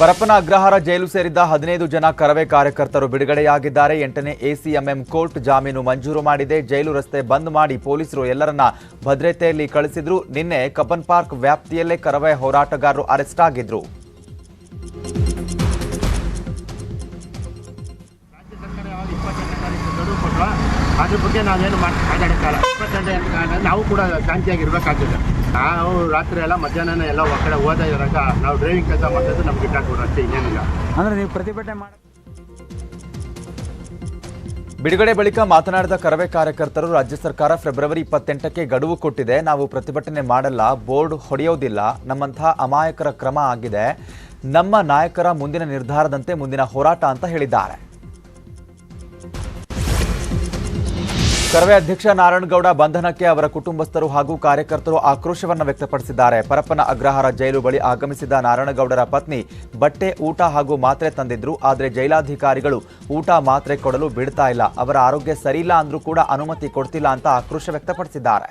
ಪರಪ್ಪನ ಅಗ್ರಹಾರ ಜೈಲು ಸೇರಿದ್ದ ಹದಿನೈದು ಜನ ಕರವೇ ಕಾರ್ಯಕರ್ತರು ಬಿಡುಗಡೆಯಾಗಿದ್ದಾರೆ. ಎಂಟನೇ ಎಸಿಎಂಎಂ ಕೋರ್ಟ್ ಜಾಮೀನು ಮಂಜೂರು ಮಾಡಿದೆ. ಜೈಲು ರಸ್ತೆ ಬಂದ್ ಮಾಡಿ ಪೊಲೀಸರು ಎಲ್ಲರನ್ನ ಭದ್ರತೆಯಲ್ಲಿ ಕಳಿಸಿದ್ರು. ನಿನ್ನೆ ಕಬ್ಬನ್ ಪಾರ್ಕ್ ವ್ಯಾಪ್ತಿಯಲ್ಲೇ ಕರವೇ ಹೋರಾಟಗಾರರು ಅರೆಸ್ಟ್ ಆಗಿದ್ರು. ನಾವು ಕೂಡ ಶಾಂತಿಯಾಗಿರ್ಬೇಕಾಗ್ತದೆ. ನಾವು ರಾತ್ರಿ ಎಲ್ಲ ಮಧ್ಯಾಹ್ನ ಎಲ್ಲ ಒಕ್ಕಡೆ ಹೋದ ಓದ ಇರೋಕ ನಾವು ಡ್ರೈವಿಂಗ್ ಕೆಲಸ ಮಾಡೋದು ನಮ್ಗೆ ಇಟ್ಟಾಕೊಡ್ರಿ ಅಷ್ಟೇ ಇನ್ನೇನಿಲ್ಲ. ಅಂದ್ರೆ ನೀವು ಪ್ರತಿಭಟನೆ ಮಾಡಿ ಬಿಡುಗಡೆ ಬಳಿಕ ಮಾತನಾಡಿದ ಕರವೆ ಕಾರ್ಯಕರ್ತರು ರಾಜ್ಯ ಸರ್ಕಾರ ಫೆಬ್ರವರಿ ಇಪ್ಪತ್ತೆಂಟಕ್ಕೆ ಗಡುವು ಕೊಟ್ಟಿದೆ. ನಾವು ಪ್ರತಿಭಟನೆ ಮಾಡಲ್ಲ ಬೋರ್ಡ್ ಹೊಡೆಯೋದಿಲ್ಲ. ನಮ್ಮಂತಹ ಅಮಾಯಕರ ಕ್ರಮ ಆಗಿದೆ. ನಮ್ಮ ನಾಯಕರ ಮುಂದಿನ ನಿರ್ಧಾರದಂತೆ ಮುಂದಿನ ಹೋರಾಟ ಅಂತ ಹೇಳಿದ್ದಾರೆ. ಕರವೇ ಅಧ್ಯಕ್ಷ ನಾರಾಯಣಗೌಡ ಬಂಧನಕ್ಕೆ ಅವರ ಕುಟುಂಬಸ್ಥರು ಹಾಗೂ ಕಾರ್ಯಕರ್ತರು ಆಕ್ರೋಶವನ್ನು ವ್ಯಕ್ತಪಡಿಸಿದ್ದಾರೆ. ಪರಪ್ಪನ ಅಗ್ರಹಾರ ಜೈಲು ಬಳಿ ಆಗಮಿಸಿದ ನಾರಾಯಣಗೌಡರ ಪತ್ನಿ ಬಟ್ಟೆ ಊಟ ಹಾಗೂ ಮಾತ್ರೆ ತಂದಿದ್ರು. ಆದರೆ ಜೈಲಾಧಿಕಾರಿಗಳು ಊಟ ಮಾತ್ರೆ ಕೊಡಲು ಬಿಡ್ತಾ ಇಲ್ಲ. ಅವರ ಆರೋಗ್ಯ ಸರಿಯಿಲ್ಲ ಅಂದ್ರೂ ಕೂಡ ಅನುಮತಿ ಕೊಡ್ತಿಲ್ಲ ಅಂತ ಆಕ್ರೋಶ ವ್ಯಕ್ತಪಡಿಸಿದ್ದಾರೆ.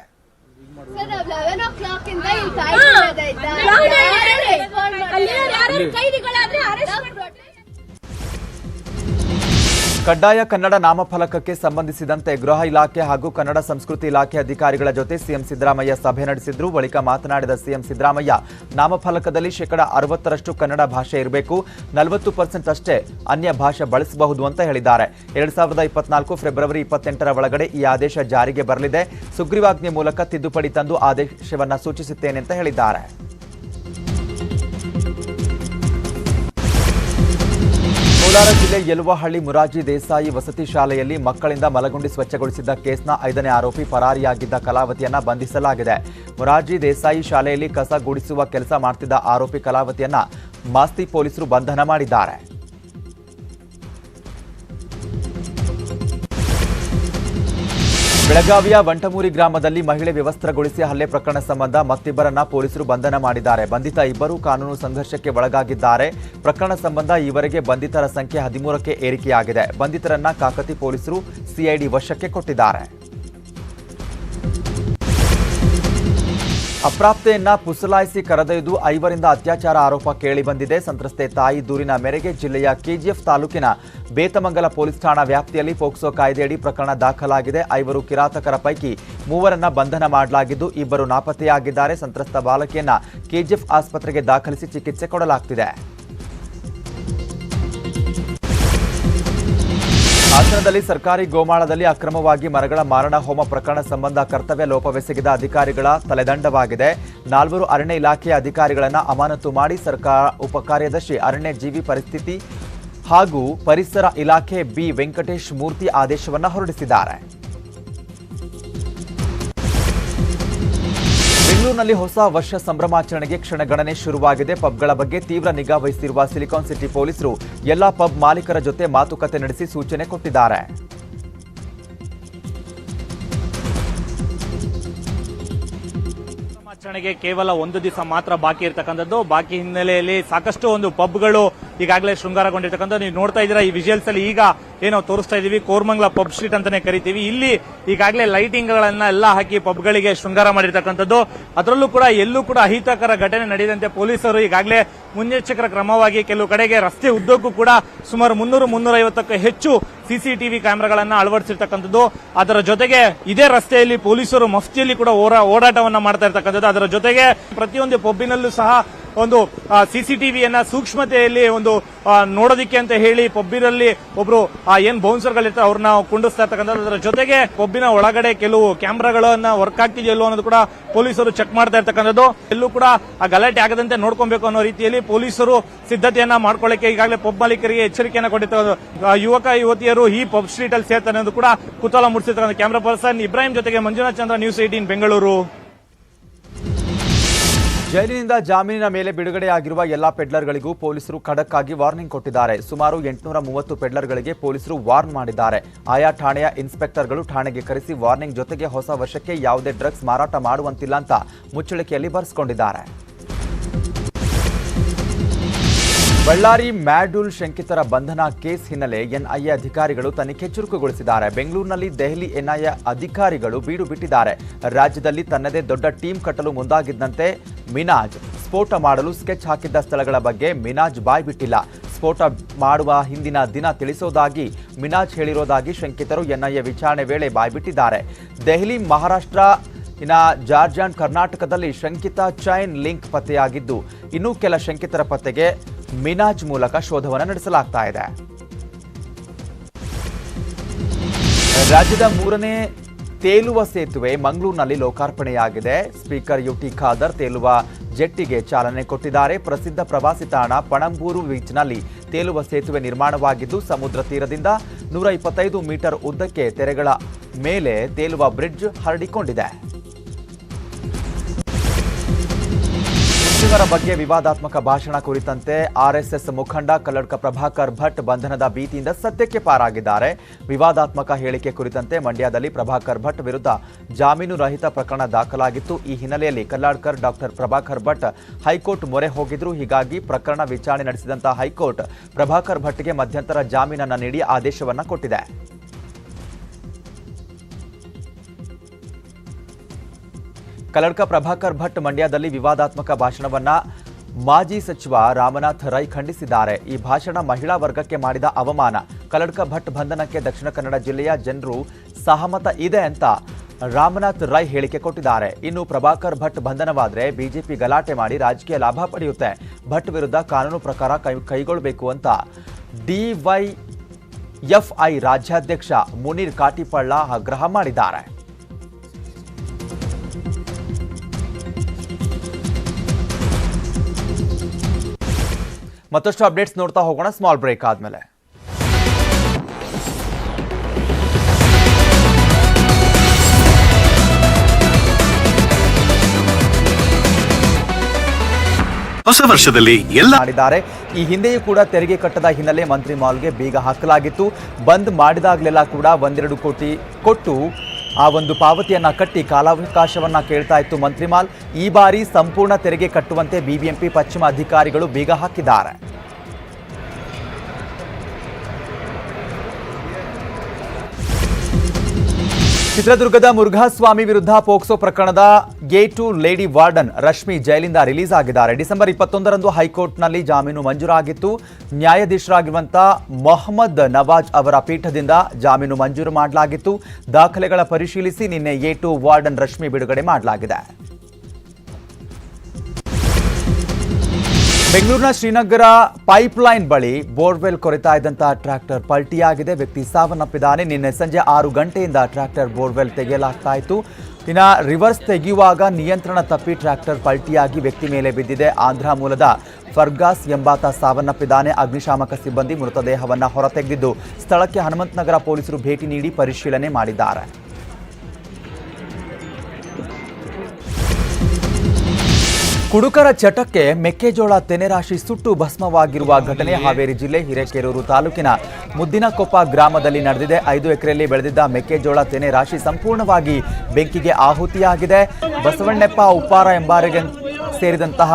ಕಡ್ಡಾಯ ಕನ್ನಡ ನಾಮಫಲಕಕ್ಕೆ ಸಂಬಂಧಿಸಿದಂತೆ ಗೃಹ ಇಲಾಖೆ ಹಾಗೂ ಕನ್ನಡ ಸಂಸ್ಕೃತಿ ಇಲಾಖೆ ಅಧಿಕಾರಿಗಳ ಜೊತೆ ಸಿಎಂ ಸಿದ್ದರಾಮಯ್ಯ ಸಭೆ ನಡೆಸಿದ್ರು. ಬಳಿಕ ಮಾತನಾಡಿದ ಸಿಎಂ ಸಿದ್ದರಾಮಯ್ಯ, ನಾಮಫಲಕದಲ್ಲಿ ಶೇಕಡ ಅರವತ್ತರಷ್ಟು ಕನ್ನಡ ಭಾಷೆ ಇರಬೇಕು, ನಲವತ್ತು ಪರ್ಸೆಂಟ್ ಅಷ್ಟೇ ಅನ್ಯ ಭಾಷೆ ಬಳಸಬಹುದು ಅಂತ ಹೇಳಿದ್ದಾರೆ. ಎರಡ್ ಸಾವಿರದ ಇಪ್ಪತ್ನಾಲ್ಕು ಫೆಬ್ರವರಿ ಇಪ್ಪತ್ತೆಂಟರ ಒಳಗಡೆ ಈ ಆದೇಶ ಜಾರಿಗೆ ಬರಲಿದೆ. ಸುಗ್ರೀವಾಜ್ಞೆ ಮೂಲಕ ತಿದ್ದುಪಡಿ ತಂದು ಆದೇಶವನ್ನು ಸೂಚಿಸುತ್ತೇನೆ ಅಂತ ಹೇಳಿದ್ದಾರೆ. ಕೋಲಾರ ಜಿಲ್ಲೆ ಯಲುವಹಳ್ಳಿ ಮುರಾಜಿ ದೇಸಾಯಿ ವಸತಿ ಶಾಲೆಯಲ್ಲಿ ಮಕ್ಕಳಿಂದ ಮಲಗುಂಡಿ ಸ್ವಚ್ಛಗೊಳಿಸಿದ್ದ ಕೇಸ್ನ ಐದನೇ ಆರೋಪಿ ಪರಾರಿಯಾಗಿದ್ದ ಕಲಾವತಿಯನ್ನ ಬಂಧಿಸಲಾಗಿದೆ. ಮುರಾಜಿ ದೇಸಾಯಿ ಶಾಲೆಯಲ್ಲಿ ಕಸ ಗುಡಿಸುವ ಕೆಲಸ ಮಾಡ್ತಿದ್ದ ಆರೋಪಿ ಕಲಾವತಿಯನ್ನ ಮಾಸ್ತಿ ಪೊಲೀಸರು ಬಂಧನ ಮಾಡಿದ್ದಾರೆ. ಬೆಳಗಾವಿಯ ವಂಟಮೂರಿ ಗ್ರಾಮದಲ್ಲಿ ಮಹಿಳೆ ವ್ಯವಸ್ಥಗೊಳಿಸಿ ಹಲ್ಲೆ ಪ್ರಕರಣ ಸಂಬಂಧ ಮತ್ತಿಬ್ಬರನ್ನ ಪೊಲೀಸರು ಬಂಧನ ಮಾಡಿದ್ದಾರೆ. ಬಂಧಿತ ಇಬ್ಬರು ಕಾನೂನು ಸಂಘರ್ಷಕ್ಕೆ ಒಳಗಾಗಿದ್ದಾರೆ. ಪ್ರಕರಣ ಸಂಬಂಧ ಈವರೆಗೆ ಬಂಧಿತರ ಸಂಖ್ಯೆ ಹದಿಮೂರಕ್ಕೆ ಏರಿಕೆಯಾಗಿದೆ. ಬಂಧಿತರನ್ನ ಕಾಕತಿ ಪೊಲೀಸರು ಸಿಐಡಿ ವಶಕ್ಕೆ ಕೊಟ್ಟಿದ್ದಾರೆ. ಅಪ್ರಾಪ್ತೆಯನ್ನ ಪುಸಲಾಯಿಸಿ ಕರೆದೊಯ್ದು ಐವರಿಂದ ಅತ್ಯಾಚಾರ ಆರೋಪ ಕೇಳಿಬಂದಿದೆ ಸಂತ್ರಸ್ತೆ ತಾಯಿ ದೂರಿನ ಮೇರೆಗೆ ಜಿಲ್ಲೆಯ ಕೆಜಿಎಫ್ ತಾಲೂಕಿನ ಬೇತಮಂಗಲ ಪೊಲೀಸ್ ಠಾಣಾ ವ್ಯಾಪ್ತಿಯಲ್ಲಿ ಪೋಕ್ಸೋ ಕಾಯ್ದೆಯಡಿ ಪ್ರಕರಣ ದಾಖಲಾಗಿದೆ. ಐವರು ಕಿರಾತಕರ ಪೈಕಿ ಮೂವರನ್ನ ಬಂಧನ ಮಾಡಲಾಗಿದ್ದು, ಇಬ್ಬರು ನಾಪತ್ತೆಯಾಗಿದ್ದಾರೆ. ಸಂತ್ರಸ್ತ ಬಾಲಕಿಯನ್ನ ಕೆಜಿಎಫ್ ಆಸ್ಪತ್ರೆಗೆ ದಾಖಲಿಸಿ ಚಿಕಿತ್ಸೆ ಕೊಡಲಾಗ್ತಿದೆ. ಹಾಸನದಲ್ಲಿ ಸರ್ಕಾರಿ ಗೋಮಾಳದಲ್ಲಿ ಅಕ್ರಮವಾಗಿ ಮರಗಳ ಮಾರಣ ಹೋಮ ಪ್ರಕರಣ ಸಂಬಂಧ ಕರ್ತವ್ಯ ಲೋಪವೆಸಗಿದ ಅಧಿಕಾರಿಗಳ ತಲೆದಂಡವಾಗಿದೆ. ನಾಲ್ವರು ಅರಣ್ಯ ಇಲಾಖೆಯ ಅಧಿಕಾರಿಗಳನ್ನು ಅಮಾನತು ಮಾಡಿ ಸರ್ಕಾರ ಉಪಕಾರ್ಯದರ್ಶಿ ಅರಣ್ಯ ಜೀವಿ ಪರಿಸ್ಥಿತಿ ಹಾಗೂ ಪರಿಸರ ಇಲಾಖೆ ಬಿ ವೆಂಕಟೇಶ್ ಮೂರ್ತಿ ಆದೇಶವನ್ನು ಹೊರಡಿಸಿದ್ದಾರೆ. ಬೆಂಗಳೂರಿನಲ್ಲಿ ಹೊಸ ವರ್ಷ ಸಂಭ್ರಮಾಚರಣೆಗೆ ಕ್ಷಣಗಣನೆ ಶುರುವಾಗಿದೆ. ಪಬ್ಗಳ ಬಗ್ಗೆ ತೀವ್ರ ನಿಗಾ ವಹಿಸಿರುವ ಸಿಲಿಕಾನ್ ಸಿಟಿ ಪೊಲೀಸರು ಎಲ್ಲಾ ಪಬ್ ಮಾಲೀಕರ ಜೊತೆ ಮಾತುಕತೆ ನಡೆಸಿ ಸೂಚನೆ ಕೊಟ್ಟಿದ್ದಾರೆ. ಆಚರಣೆಗೆ ಕೇವಲ ಒಂದು ದಿವಸ ಮಾತ್ರ ಬಾಕಿ ಇರತಕ್ಕಂಥದ್ದು. ಬಾಕಿ ಹಿನ್ನೆಲೆಯಲ್ಲಿ ಸಾಕಷ್ಟು ಒಂದು ಪಬ್ಗಳು ಈಗಾಗಲೇ ಶೃಂಗಾರಗೊಂಡಿರ್ತಕ್ಕಂಥ ನೀವು ನೋಡ್ತಾ ಇದ್ದೀರಾ, ಈ ವಿಜುವಲ್ಸ್ ಅಲ್ಲಿ ಈಗ ಏನೋ ತೋರಿಸ್ತಾ ಇದೀವಿ ಕೋರ್ಮಂಗ್ಲ ಪಬ್ ಸ್ಟ್ರೀಟ್ ಅಂತಾನೆ ಕರಿತೀವಿ. ಇಲ್ಲಿ ಈಗಾಗಲೇ ಲೈಟಿಂಗ್ ಗಳನ್ನ ಎಲ್ಲ ಹಾಕಿ ಪಬ್ಗಳಿಗೆ ಶೃಂಗಾರ ಮಾಡಿರ್ತಕ್ಕಂಥದ್ದು. ಅದರಲ್ಲೂ ಕೂಡ ಎಲ್ಲೂ ಕೂಡ ಅಹಿತಕರ ಘಟನೆ ನಡೆಯದಂತೆ ಪೊಲೀಸರು ಈಗಾಗಲೇ ಮುನ್ನೆಚ್ಚರಿಕೆ ಕ್ರಮವಾಗಿ ಕೆಲವು ಕಡೆಗೆ ರಸ್ತೆ ಉದ್ದಕ್ಕೂ ಕೂಡ ಸುಮಾರು ಮುನ್ನೂರು ಮುನ್ನೂರ ಐವತ್ತಕ್ಕೂ ಹೆಚ್ಚು ಸಿಸಿಟಿವಿ ಕ್ಯಾಮೆರಾಗಳನ್ನ ಅಳವಡಿಸಿರ್ತಕ್ಕಂಥದ್ದು. ಅದರ ಜೊತೆಗೆ ಇದೇ ರಸ್ತೆಯಲ್ಲಿ ಪೊಲೀಸರು ಮಫ್ತಿಯಲ್ಲಿ ಕೂಡ ಓಡಾಟವನ್ನು ಮಾಡ್ತಾ ಇರ್ತಕ್ಕಂಥದ್ದು. ಅದರ ಜೊತೆಗೆ ಪ್ರತಿಯೊಂದು ಪಬ್ಬಿನಲ್ಲೂ ಸಹ ಒಂದು ಸಿಸಿಟಿವಿಯನ್ನ ಸೂಕ್ಷ್ಮತೆಯಲ್ಲಿ ಒಂದು ನೋಡೋದಿಕ್ಕೆ ಅಂತ ಹೇಳಿ ಪಬ್ಬಿನಲ್ಲಿ ಒಬ್ರು ಏನ್ ಬೌನ್ಸರ್ಗಳಿರ್ತಾರೆ ಅವ್ರನ್ನ ಕುಂಡಿಸ್ತಾ ಇರ್ತಕ್ಕಂಥದ್ದು. ಅದರ ಜೊತೆಗೆ ಪಬ್ಬಿನ ಒಳಗಡೆ ಕೆಲವು ಕ್ಯಾಮ್ರಾಗಳನ್ನ ವರ್ಕ್ ಆಗ್ತಿದೆಯಲ್ಲೋ ಅನ್ನೋದು ಕೂಡ ಪೊಲೀಸರು ಚೆಕ್ ಮಾಡ್ತಾ ಇರ್ತಕ್ಕಂಥದ್ದು. ಎಲ್ಲೂ ಕೂಡ ಆ ಗಲಾಟೆ ಆಗದಂತೆ ನೋಡ್ಕೊಬೇಕು ಅನ್ನೋ ರೀತಿಯಲ್ಲಿ ಪೊಲೀಸರು ಸಿದ್ಧತೆಯನ್ನ ಮಾಡ್ಕೊಳ್ಳಕ್ಕೆ ಈಗಾಗಲೇ ಪಬ್ ಮಾಲೀಕರಿಗೆ ಎಚ್ಚರಿಕೆಯನ್ನ ಕೊಟ್ಟಿರ್ತಕ್ಕಂಥ ಯುವಕ, ಯುವತಿಯರು ಈ ಪಬ್ ಸ್ಟ್ರೀಟ್ ಅಲ್ಲಿ ಸೇರ್ತಾರೆ ಅನ್ನೋದು ಕೂಡ ಕುತೂಹಲ ಮೂಡಿಸಿರ್ತಕ್ಕಂಥ ಕ್ಯಾಮ್ರಾ ಪರ್ಸನ್ ಇಬ್ರಾಹಿಂ ಜೊತೆಗೆ ಮಂಜುನಾಥ್ ಚಂದ್ರ, ನ್ಯೂಸ್ ಏಟೀನ್ ಬೆಂಗಳೂರು. ಜೈಲಿನಿಂದ ಜಾಮೀನಿನ ಮೇಲೆ ಬಿಡುಗಡೆಯಾಗಿರುವ ಎಲ್ಲಾ ಪೆಡ್ಲರ್ಗಳಿಗೂ ಪೊಲೀಸರು ಖಡಕ್ ವಾರ್ನಿಂಗ್ ಕೊಟ್ಟಿದ್ದಾರೆ. ಸುಮಾರು ಎಂಟುನೂರ ಮೂವತ್ತು ಪೆಡ್ಲರ್ಗಳಿಗೆ ಪೊಲೀಸರು ವಾರ್ನ್ ಮಾಡಿದ್ದಾರೆ. ಆಯಾ ಠಾಣೆಯ ಇನ್ಸ್ಪೆಕ್ಟರ್ಗಳು ಠಾಣೆಗೆ ಕರೆಸಿ ವಾರ್ನಿಂಗ್ ಜೊತೆಗೆ ಹೊಸ ವರ್ಷಕ್ಕೆ ಯಾವುದೇ ಡ್ರಗ್ಸ್ ಮಾರಾಟ ಮಾಡುವಂತಿಲ್ಲ ಅಂತ ಮುಚ್ಚಳಿಕೆಯಲ್ಲಿ ಬರೆಸಿಕೊಂಡಿದ್ದಾರೆ. ಬಳ್ಳಾರಿ ಮ್ಯಾಡುಲ್ ಶಂಕಿತರ ಬಂಧನ ಕೇಸ್ ಹಿನ್ನೆಲೆ ಎನ್ಐಎ ಅಧಿಕಾರಿಗಳು ತನಿಖೆ ಚುರುಕುಗೊಳಿಸಿದ್ದಾರೆ. ಬೆಂಗಳೂರಿನಲ್ಲಿ ದೆಹಲಿ ಎನ್ಐಎ ಅಧಿಕಾರಿಗಳು ಬೀಡು ಬಿಟ್ಟಿದ್ದಾರೆ. ರಾಜ್ಯದಲ್ಲಿ ತನ್ನದೇ ದೊಡ್ಡ ಟೀಮ್ ಕಟ್ಟಲು ಮುಂದಾಗಿದ್ದಂತೆ ಮಿನಾಜ್, ಸ್ಫೋಟ ಮಾಡಲು ಸ್ಕೆಚ್ ಹಾಕಿದ್ದ ಸ್ಥಳಗಳ ಬಗ್ಗೆ ಮಿನಾಜ್ ಬಾಯ್ ಬಿಟ್ಟಿಲ್ಲ. ಸ್ಫೋಟ ಮಾಡುವ ಹಿಂದಿನ ದಿನ ತಿಳಿಸೋದಾಗಿ ಮಿನಾಜ್ ಹೇಳಿರೋದಾಗಿ ಶಂಕಿತರು ಎನ್ಐಎ ವಿಚಾರಣೆ ವೇಳೆ ಬಾಯ್ಬಿಟ್ಟಿದ್ದಾರೆ ದೆಹಲಿ, ಮಹಾರಾಷ್ಟ್ರ, ಇನ್ನ ಜಾರ್ಜಾಂಡ್ ಕರ್ನಾಟಕದಲ್ಲಿ ಶಂಕಿತ ಚೈನ್ ಲಿಂಕ್ ಪತ್ತೆಯಾಗಿದ್ದು, ಇನ್ನೂ ಕೆಲ ಶಂಕಿತರ ಪತ್ತೆಗೆ ಮಿನಾಜ್ ಮೂಲಕ ಶೋಧವನ್ನು ನಡೆಸಲಾಗ್ತಾ ಇದೆ. ರಾಜ್ಯದ ಮೂರನೇ ತೇಲುವ ಸೇತುವೆ ಮಂಗಳೂರಿನಲ್ಲಿ ಲೋಕಾರ್ಪಣೆಯಾಗಿದೆ. ಸ್ಪೀಕರ್ ಯುಟಿ ಖಾದರ್ ತೇಲುವ ಜೆಟ್ಟಿಗೆ ಚಾಲನೆ ಕೊಟ್ಟಿದ್ದಾರೆ. ಪ್ರಸಿದ್ಧ ಪ್ರವಾಸಿ ತಾಣ ಪಣಂಬೂರು ಬೀಚ್ನಲ್ಲಿ ತೇಲುವ ಸೇತುವೆ ನಿರ್ಮಾಣವಾಗಿದ್ದು, ಸಮುದ್ರ ತೀರದಿಂದ ನೂರ ಇಪ್ಪತ್ತೈದು ಮೀಟರ್ ಉದ್ದಕ್ಕೆ ತೆರೆಗಳ ಮೇಲೆ ತೇಲುವ ಬ್ರಿಡ್ಜ್ ಹರಡಿಕೊಂಡಿದೆ. ಮುಸ್ಲಿಮರ ಬಗ್ಗೆ ವಿವಾದಾತ್ಮಕ ಭಾಷಣ ಕುರಿತಂತೆ ಆರ್ಎಸ್ಎಸ್ ಮುಖಂಡ ಕಲ್ಲಡ್ಕ ಪ್ರಭಾಕರ್ ಭಟ್ ಬಂಧನದ ಭೀತಿಯಿಂದ ಸತ್ಯಕ್ಕೆ ಪಾರಾಗಿದ್ದಾರೆ. ವಿವಾದಾತ್ಮಕ ಹೇಳಿಕೆ ಕುರಿತಂತೆ ಮಂಡ್ಯದಲ್ಲಿ ಪ್ರಭಾಕರ್ ಭಟ್ ವಿರುದ್ಧ ಜಾಮೀನು ರಹಿತ ಪ್ರಕರಣ ದಾಖಲಾಗಿತ್ತು. ಈ ಹಿನ್ನೆಲೆಯಲ್ಲಿ Kalladkar doctor Prabhakar Bhat high court ಮೊರೆ ಹೋಗಿದ್ರು. ಹೀಗಾಗಿ ಪ್ರಕರಣ ವಿಚಾರಣೆ ನಡೆಸಿದಂತಹ ಹೈಕೋರ್ಟ್ ಪ್ರಭಾಕರ್ ಭಟ್ಗೆ ಮಧ್ಯಂತರ ಜಾಮೀನನ್ನು ನೀಡಿ ಆದೇಶವನ್ನು ಕೊಟ್ಟಿದೆ. ಕಲ್ಲಡ್ಕ ಪ್ರಭಾಕರ್ ಭಟ್ ಮಂಡ್ಯದಲ್ಲಿ ವಿವಾದಾತ್ಮಕ ಭಾಷಣವನ್ನ ಮಾಜಿ ಸಚಿವ ರಾಮನಾಥ್ ರೈ ಖಂಡಿಸಿದ್ದಾರೆ. ಈ ಭಾಷಣ ಮಹಿಳಾ ವರ್ಗಕ್ಕೆ ಮಾಡಿದ ಅವಮಾನ. ಕಲ್ಲಡ್ಕ ಭಟ್ ಬಂಧನಕ್ಕೆ ದಕ್ಷಿಣ ಕನ್ನಡ ಜಿಲ್ಲೆಯ ಜನರು ಸಹಮತ ಇದೆ ಅಂತ ರಾಮನಾಥ್ ರೈ ಹೇಳಿಕೆ ಕೊಟ್ಟಿದ್ದಾರೆ. ಇನ್ನು ಪ್ರಭಾಕರ್ ಭಟ್ ಬಂಧನವಾದರೆ ಬಿಜೆಪಿ ಗಲಾಟೆ ಮಾಡಿ ರಾಜಕೀಯ ಲಾಭ ಪಡೆಯುತ್ತೆ. ಭಟ್ ವಿರುದ್ಧ ಕಾನೂನು ಪ್ರಕಾರ ಕೈ ಕೈಗೊಳ್ಳಬೇಕು ಅಂತ ಡಿವೈಎಫ್ಐ ರಾಜ್ಯಾಧ್ಯಕ್ಷ ಮುನೀರ್ ಕಾಟಿಪಳ್ಳ ಆಗ್ರಹ ಮಾಡಿದ್ದಾರೆ. ಮತ್ತಷ್ಟು ಅಪ್ಡೇಟ್ಸ್ ನೋಡ್ತಾ ಹೋಗೋಣ. ಸ್ಮಾಲ್ ಬ್ರೇಕ್ ಆದ್ಮೇಲೆ. ಹೊಸ ವರ್ಷದಲ್ಲಿ ಎಲ್ಲ ಮಾಡಿದ್ದಾರೆ. ಈ ಹಿಂದೆಯೂ ಕೂಡ ತೆರಿಗೆ ಕಟ್ಟದ ಹಿನ್ನೆಲೆ ಮಂತ್ರಿ ಮಾಲ್ಗೆ ಬೀಗ ಹಾಕಲಾಗಿತ್ತು. ಬಂದ್ ಮಾಡಿದಾಗಲೆಲ್ಲ ಕೂಡ ಒಂದೆರಡು ಕೋಟಿ ಕೊಟ್ಟು ಆ ಒಂದು ಪಾವತಿಯನ್ನ ಕಟ್ಟಿ ಕಾಲಾವಕಾಶವನ್ನು ಕೇಳ್ತಾ ಇತ್ತು ಮಂತ್ರಿಮಾಲ್. ಈ ಬಾರಿ ಸಂಪೂರ್ಣ ತೆರಿಗೆ ಕಟ್ಟುವಂತೆ ಬಿಬಿಎಂಪಿ ಪಶ್ಚಿಮ ಅಧಿಕಾರಿಗಳು ಬೀಗ ಹಾಕಿದ್ದಾರೆ. ಚಿತ್ರದುರ್ಗದ ಮುರುಘಾಸ್ವಾಮಿ ವಿರುದ್ಧ ಪೋಕ್ಸೋ ಪ್ರಕರಣದ ಗೇ ಟು ಲೇಡಿ ವಾರ್ಡನ್ ರಶ್ಮಿ ಜೈಲಿಂದ ರಿಲೀಸ್ ಆಗಿದ್ದಾರೆ. ಡಿಸೆಂಬರ್ ಇಪ್ಪತ್ತೊಂದರಂದು ಹೈಕೋರ್ಟ್ನಲ್ಲಿ ಜಾಮೀನು ಮಂಜೂರಾಗಿತ್ತು. ನ್ಯಾಯಾಧೀಶರಾಗಿರುವಂಥ ಮೊಹಮ್ಮದ್ ನವಾಜ್ ಅವರ ಪೀಠದಿಂದ ಜಾಮೀನು ಮಂಜೂರು ಮಾಡಲಾಗಿತ್ತು. ದಾಖಲೆಗಳ ಪರಿಶೀಲಿಸಿ ನಿನ್ನೆ ಎ ಟು ವಾರ್ಡನ್ ರಶ್ಮಿ ಬಿಡುಗಡೆ ಮಾಡಲಾಗಿದೆ. ಬೆಂಗಳೂರಿನ ಶ್ರೀನಗರ ಪೈಪ್ಲೈನ್ ಬಳಿ ಬೋರ್ವೆಲ್ ಕೊರೆತಾ ಇದ್ದಂತಹ ಟ್ರ್ಯಾಕ್ಟರ್ ಪಲ್ಟಿಯಾಗಿದೆ. ವ್ಯಕ್ತಿ ಸಾವನ್ನಪ್ಪಿದ್ದಾನೆ. ನಿನ್ನೆ ಸಂಜೆ ಆರು ಗಂಟೆಯಿಂದ ಟ್ರ್ಯಾಕ್ಟರ್ ಬೋರ್ವೆಲ್ ತೆಗೆಯಲಾಗ್ತಾ ಇತ್ತು. ಇನ್ನು ರಿವರ್ಸ್ ತೆಗೆಯುವಾಗ ನಿಯಂತ್ರಣ ತಪ್ಪಿ ಟ್ರ್ಯಾಕ್ಟರ್ ಪಲ್ಟಿಯಾಗಿ ವ್ಯಕ್ತಿ ಮೇಲೆ ಬಿದ್ದಿದೆ. ಆಂಧ್ರ ಮೂಲದ ಫರ್ಗಾಸ್ ಎಂಬಾತ ಸಾವನ್ನಪ್ಪಿದ್ದಾನೆ. ಅಗ್ನಿಶಾಮಕ ಸಿಬ್ಬಂದಿ ಮೃತದೇಹವನ್ನು ಹೊರತೆಗೆದಿದ್ದು, ಸ್ಥಳಕ್ಕೆ ಹನುಮಂತನಗರ ಪೊಲೀಸರು ಭೇಟಿ ನೀಡಿ ಪರಿಶೀಲನೆ ಮಾಡಿದ್ದಾರೆ. ಕುಡುಕರ ಚಟಕ್ಕೆ ಮೆಕ್ಕೆಜೋಳ ತೆನೆರಾಶಿ ಸುಟ್ಟು ಭಸ್ಮವಾಗಿರುವ ಘಟನೆ ಹಾವೇರಿ ಜಿಲ್ಲೆ ಹಿರೇಕೆರೂರು ತಾಲೂಕಿನ ಮುದ್ದಿನಕೊಪ್ಪ ಗ್ರಾಮದಲ್ಲಿ ನಡೆದಿದೆ. ಐದು ಎಕರೆಯಲ್ಲಿ ಬೆಳೆದಿದ್ದ ಮೆಕ್ಕೆಜೋಳ ತೆನೆ ರಾಶಿ ಸಂಪೂರ್ಣವಾಗಿ ಬೆಂಕಿಗೆ ಆಹುತಿಯಾಗಿದೆ. ಬಸವಣ್ಣಪ್ಪ ಉಪ್ಪಾರ ಎಂಬಾರಿಗೆ ಸೇರಿದಂತಹ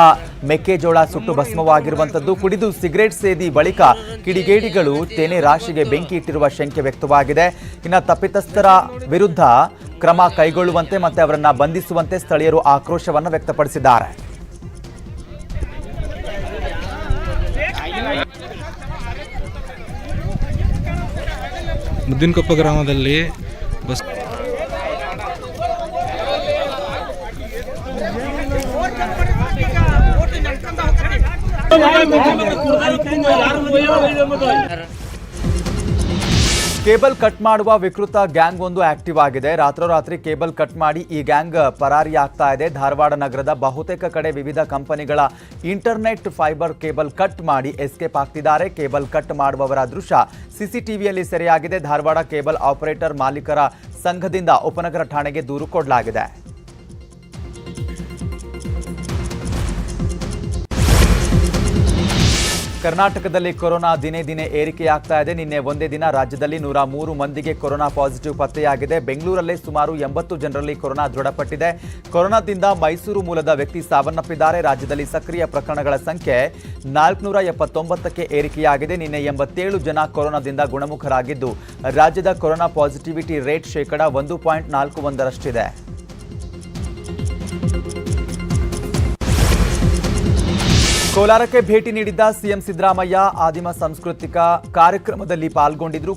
ಮೆಕ್ಕೆಜೋಳ ಸುಟ್ಟು ಭಸ್ಮವಾಗಿರುವಂಥದ್ದು ಕುಡಿದು ಸಿಗರೇಟ್ ಸೇದಿ ಬಳಿಕ ಕಿಡಿಗೇಡಿಗಳು ತೆನೆ ರಾಶಿಗೆ ಬೆಂಕಿ ಇಟ್ಟಿರುವ ಶಂಕೆ ವ್ಯಕ್ತವಾಗಿದೆ. ಇನ್ನು ತಪ್ಪಿತಸ್ಥರ ವಿರುದ್ಧ ಕ್ರಮ ಕೈಗೊಳ್ಳುವಂತೆ ಮತ್ತೆ ಅವರನ್ನು ಬಂಧಿಸುವಂತೆ ಸ್ಥಳೀಯರು ಆಕ್ರೋಶವನ್ನು ವ್ಯಕ್ತಪಡಿಸಿದ್ದಾರೆ. ಮುದ್ದಿನಕೊಪ್ಪ ಗ್ರಾಮದಲ್ಲಿ ಬಸ್ ಕೇಬಲ್ ಕಟ್ ಮಾಡುವ ವಿಕೃತ ಗ್ಯಾಂಗ್ ಒಂದು ಆಕ್ಟಿವ್ ಆಗಿದೆ. ರಾತ್ರೋರಾತ್ರಿ ಕೇಬಲ್ ಕಟ್ ಮಾಡಿ ಈ ಗ್ಯಾಂಗ್ ಪರಾರಿ ಆಗ್ತಾ ಇದೆ. ಧಾರವಾಡ ನಗರದ ಬಹುತೇಕ ಕಡೆ ವಿವಿಧ ಕಂಪನಿಗಳ ಇಂಟರ್ನೆಟ್ ಫೈಬರ್ ಕೇಬಲ್ ಕಟ್ ಮಾಡಿ ಎಸ್ಕೇಪ್ ಆಗ್ತಿದ್ದಾರೆ. ಕೇಬಲ್ ಕಟ್ ಮಾಡುವವರ ದೃಶ್ಯ ಸಿಸಿಟಿವಿಯಲ್ಲಿ ಸೆರೆಯಾಗಿದೆ. ಧಾರವಾಡ ಕೇಬಲ್ ಆಪರೇಟರ್ ಮಾಲೀಕರ ಸಂಘದಿಂದ ಉಪನಗರ ಠಾಣೆಗೆ ದೂರು ಕೊಡಲಾಗಿದೆ. ಕರ್ನಾಟಕದಲ್ಲಿ ಕೊರೋನಾ ದಿನೇ ದಿನೇ ಏರಿಕೆಯಾಗ್ತಾ ಇದೆ. ನಿನ್ನೆ ಒಂದೇ ದಿನ ರಾಜ್ಯದಲ್ಲಿ ನೂರ ಮೂರು ಮಂದಿಗೆ ಕೊರೋನಾ ಪಾಸಿಟಿವ್ ಪತ್ತೆಯಾಗಿದೆ. ಬೆಂಗಳೂರಲ್ಲೇ ಸುಮಾರು ಎಂಬತ್ತು ಜನರಲ್ಲಿ ಕೊರೋನಾ ದೃಢಪಟ್ಟಿದೆ. ಕೊರೋನಾದಿಂದ ಮೈಸೂರು ಮೂಲದ ವ್ಯಕ್ತಿ ಸಾವನ್ನಪ್ಪಿದ್ದಾರೆ. ರಾಜ್ಯದಲ್ಲಿ ಸಕ್ರಿಯ ಪ್ರಕರಣಗಳ ಸಂಖ್ಯೆ ನಾಲ್ಕುನೂರ ಎಪ್ಪತ್ತೊಂಬತ್ತಕ್ಕೆ ಏರಿಕೆಯಾಗಿದೆ. ನಿನ್ನೆ ಎಂಬತ್ತೇಳು ಜನ ಕೊರೋನಾದಿಂದ ಗುಣಮುಖರಾಗಿದ್ದು, ರಾಜ್ಯದ ಕೊರೋನಾ ಪಾಸಿಟಿವಿಟಿ ರೇಟ್ ಶೇಕಡಾ ಒಂದು ಪಾಯಿಂಟ್ ನಾಲ್ಕು ಒಂದರಷ್ಟಿದೆ. ಕೋಲಾರಕ್ಕೆ ಭೇಟಿ ನೀಡಿದ್ದ ಸಿಎಂ ಸಿದ್ದರಾಮಯ್ಯ ಆದಿಮ ಸಾಂಸ್ಕೃತಿಕ ಕಾರ್ಯಕ್ರಮದಲ್ಲಿ ಪಾಲ್ಗೊಂಡಿದ್ರು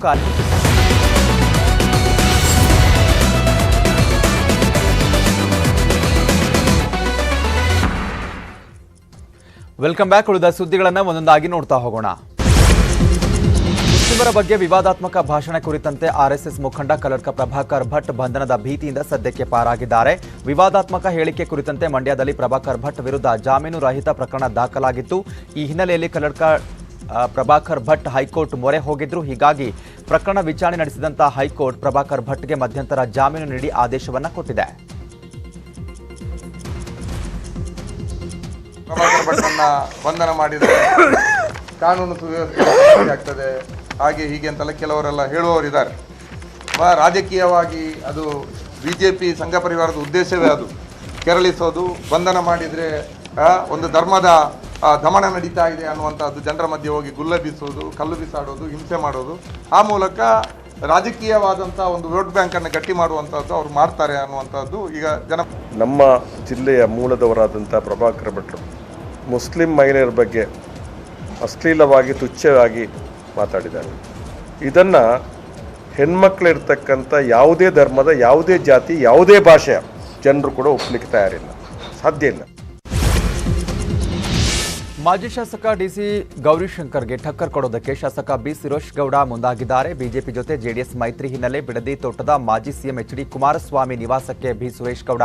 ವೆಲ್ಕಮ್ ಬ್ಯಾಕ್ ಉಳಿದ ಸುದ್ದಿಗಳನ್ನು ಒಂದೊಂದಾಗಿ ನೋಡ್ತಾ ಹೋಗೋಣ. ಮುಸ್ಲಿಮರ ಬಗ್ಗೆ ವಿವಾದಾತ್ಮಕ ಭಾಷಣ ಕುರಿತಂತೆ ಆರ್ಎಸ್ಎಸ್ ಮುಖಂಡ ಕಲ್ಲಡ್ಕ ಪ್ರಭಾಕರ್ ಭಟ್ ಬಂಧನದ ಭೀತಿಯಿಂದ ಸದ್ಯಕ್ಕೆ ಪಾರಾಗಿದ್ದಾರೆ. ವಿವಾದಾತ್ಮಕ ಹೇಳಿಕೆ ಕುರಿತಂತೆ ಮಂಡ್ಯದಲ್ಲಿ ಪ್ರಭಾಕರ್ ಭಟ್ ವಿರುದ್ಧ ಜಾಮೀನು ರಹಿತ ಪ್ರಕರಣ ದಾಖಲಾಗಿತ್ತು. ಈ ಹಿನ್ನೆಲೆಯಲ್ಲಿ ಕಲ್ಲಡ್ಕ ಪ್ರಭಾಕರ್ ಭಟ್ ಹೈಕೋರ್ಟ್ ಮೊರೆ ಹೋಗಿದ್ರು. ಹೀಗಾಗಿ ಪ್ರಕರಣ ವಿಚಾರಣೆ ನಡೆಸಿದಂತಹ ಹೈಕೋರ್ಟ್ ಪ್ರಭಾಕರ್ ಭಟ್ಗೆ ಮಧ್ಯಂತರ ಜಾಮೀನು ನೀಡಿ ಆದೇಶವನ್ನ ಕೊಟ್ಟಿದೆ. ಪ್ರಭಾಕರ್ ಭಟ್ ಬಂಧನ ಮಾಡಿದರೆ ಕಾನೂನು ಸುವ್ಯವಸ್ಥೆ ಆಗ್ತದೆ. ಹಾಗೆ ಹೀಗೆ ಅಂತೆಲ್ಲ ಕೆಲವರೆಲ್ಲ ಹೇಳುವವರಿದ್ದಾರೆ. ರಾಜಕೀಯವಾಗಿ ಅದು ಬಿ ಜೆ ಪಿ ಸಂಘ ಪರಿವಾರದ ಉದ್ದೇಶವೇ ಅದು. ಕೆರಳಿಸೋದು, ಬಂಧನ ಮಾಡಿದರೆ ಒಂದು ಧರ್ಮದ ದಮನ ನಡೀತಾ ಇದೆ ಅನ್ನುವಂಥದ್ದು ಜನರ ಮಧ್ಯೆ ಹೋಗಿ ಗುಲ್ಲಬಿಸೋದು ಕಲ್ಲು ಬಿಸಾಡೋದು, ಹಿಂಸೆ ಮಾಡೋದು. ಆ ಮೂಲಕ ರಾಜಕೀಯವಾದಂಥ ಒಂದು ವೋಟ್ ಬ್ಯಾಂಕನ್ನು ಗಟ್ಟಿ ಮಾಡುವಂಥದ್ದು ಅವ್ರು ಮಾಡ್ತಾರೆ ಅನ್ನುವಂಥದ್ದು ಈಗ ಜನ ನಮ್ಮ ಜಿಲ್ಲೆಯ ಮೂಲದವರಾದಂಥ ಪ್ರಭಾಕರ್ ಭಟ್ರು, ಮುಸ್ಲಿಂ ಮಹಿಳೆಯರ ಬಗ್ಗೆ ಅಶ್ಲೀಲವಾಗಿ, ತುಚ್ಛವಾಗಿ ಮಾತಾಡಿದ್ದಾರೆ. ಇದನ್ನು ಹೆಣ್ಮಕ್ಳಿರ್ತಕ್ಕಂಥ ಯಾವುದೇ ಧರ್ಮದ ಯಾವುದೇ ಜಾತಿ, ಯಾವುದೇ ಭಾಷೆಯ ಜನರು ಕೂಡ ಒಪ್ಪಲಿಕ್ಕೆ ತಯಾರಿಲ್ಲ. ಸಾಧ್ಯ ಇಲ್ಲ. ಮಾಜಿ ಶಾಸಕ ಡಿಸಿ ಗೌರಿಶಂಕರ್ಗೆ ಠಕ್ಕರ್ ಕೊಡೋದಕ್ಕೆ ಶಾಸಕ ಬಿ ಸುರೇಶ್ ಗೌಡ ಮುಂದಾಗಿದ್ದಾರೆ. ಬಿಜೆಪಿ ಜೊತೆ ಜೆಡಿಎಸ್ ಮೈತ್ರಿ ಹಿನ್ನೆಲೆ ಬಿಡದಿ ತೋಟದ ಮಾಜಿ ಸಿಎಂ ಎಚ್ ಡಿ ಕುಮಾರಸ್ವಾಮಿ ನಿವಾಸಕ್ಕೆ ಬಿ ಸುರೇಶ್ ಗೌಡ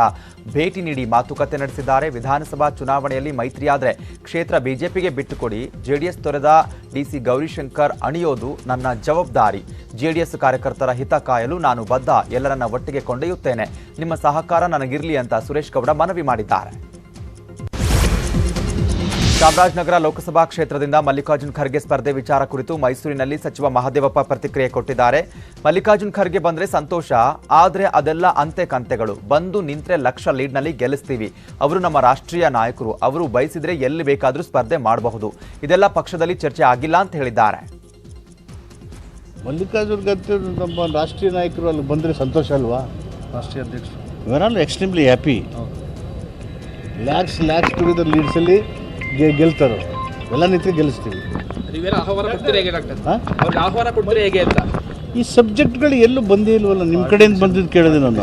ಭೇಟಿ ನೀಡಿ ಮಾತುಕತೆ ನಡೆಸಿದ್ದಾರೆ. ವಿಧಾನಸಭಾ ಚುನಾವಣೆಯಲ್ಲಿ ಮೈತ್ರಿಯಾದರೆ ಕ್ಷೇತ್ರ ಬಿಜೆಪಿಗೆ ಬಿಟ್ಟುಕೊಡಿ, ಜೆಡಿಎಸ್ ತೊರೆದ ಡಿಸಿ ಗೌರಿಶಂಕರ್ ಅಣಿಯೋದು ನನ್ನ ಜವಾಬ್ದಾರಿ. ಜೆಡಿಎಸ್ ಕಾರ್ಯಕರ್ತರ ಹಿತ ಕಾಯಲು ನಾನು ಬದ್ಧ, ಎಲ್ಲರನ್ನ ಒಟ್ಟಿಗೆ ಕೊಂಡೊಯ್ಯುತ್ತೇನೆ. ನಿಮ್ಮ ಸಹಕಾರ ನನಗಿರಲಿ ಅಂತ ಸುರೇಶ್ ಗೌಡ ಮನವಿ ಮಾಡಿದ್ದಾರೆ. ಚಾಮರಾಜನಗರ ಲೋಕಸಭಾ ಕ್ಷೇತ್ರದಿಂದ ಮಲ್ಲಿಕಾರ್ಜುನ್ ಖರ್ಗೆ ಸ್ಪರ್ಧೆ ವಿಚಾರ ಕುರಿತು ಮೈಸೂರಿನಲ್ಲಿ ಸಚಿವ ಮಹದೇವಪ್ಪ ಪ್ರತಿಕ್ರಿಯೆ ಕೊಟ್ಟಿದ್ದಾರೆ. ಮಲ್ಲಿಕಾರ್ಜುನ್ ಖರ್ಗೆ ಬಂದ್ರೆ ಸಂತೋಷ ಆದರೆ ಅದೆಲ್ಲ ಅಂತೆ ಕಂತೆಗಳು. ಬಂದು ನಿಂತ್ರೆ ಲಕ್ಷ ಲೀಡ್ನಲ್ಲಿ ಗೆಲ್ಲಿಸ್ತೀವಿ. ಅವರು ನಮ್ಮ ರಾಷ್ಟ್ರೀಯ ನಾಯಕರು. ಅವರು ಬಯಸಿದ್ರೆ ಎಲ್ಲಿ ಬೇಕಾದರೂ ಸ್ಪರ್ಧೆ ಮಾಡಬಹುದು. ಇದೆಲ್ಲ ಪಕ್ಷದಲ್ಲಿ ಚರ್ಚೆ ಆಗಿಲ್ಲ ಅಂತ ಹೇಳಿದ್ದಾರೆ. ಮಲ್ಲಿಕಾರ್ಜುನ್ ಖರ್ಗೆ ನಮ್ಮ ರಾಷ್ಟ್ರೀಯ ನಾಯಕರು ಅಲ್ಲಿ ಬಂದರೆ ಸಂತೋಷ ಅಲ್ವಾ? ರಾಷ್ಟ್ರೀಯ ಅಧ್ಯಕ್ಷರು. Extremely happy lakhs lakhs together ಲೀಡ್ಸಲ್ಲಿ ಗೆ ಗೆಲ್ತಾರೆ? ಎಲ್ಲ ನಿಂತು ಗೆಲ್ಲಿಸ್ತೀವಿ. ಈ ಸಬ್ಜೆಕ್ಟ್ಗಳು ಎಲ್ಲೂ ಬಂದೇ ಇಲ್ವಲ್ಲ ನಿಮ್ಮ ಕಡೆಯಿಂದ ಬಂದಿದ್ದು ಕೇಳಿದೆ ನಾನು.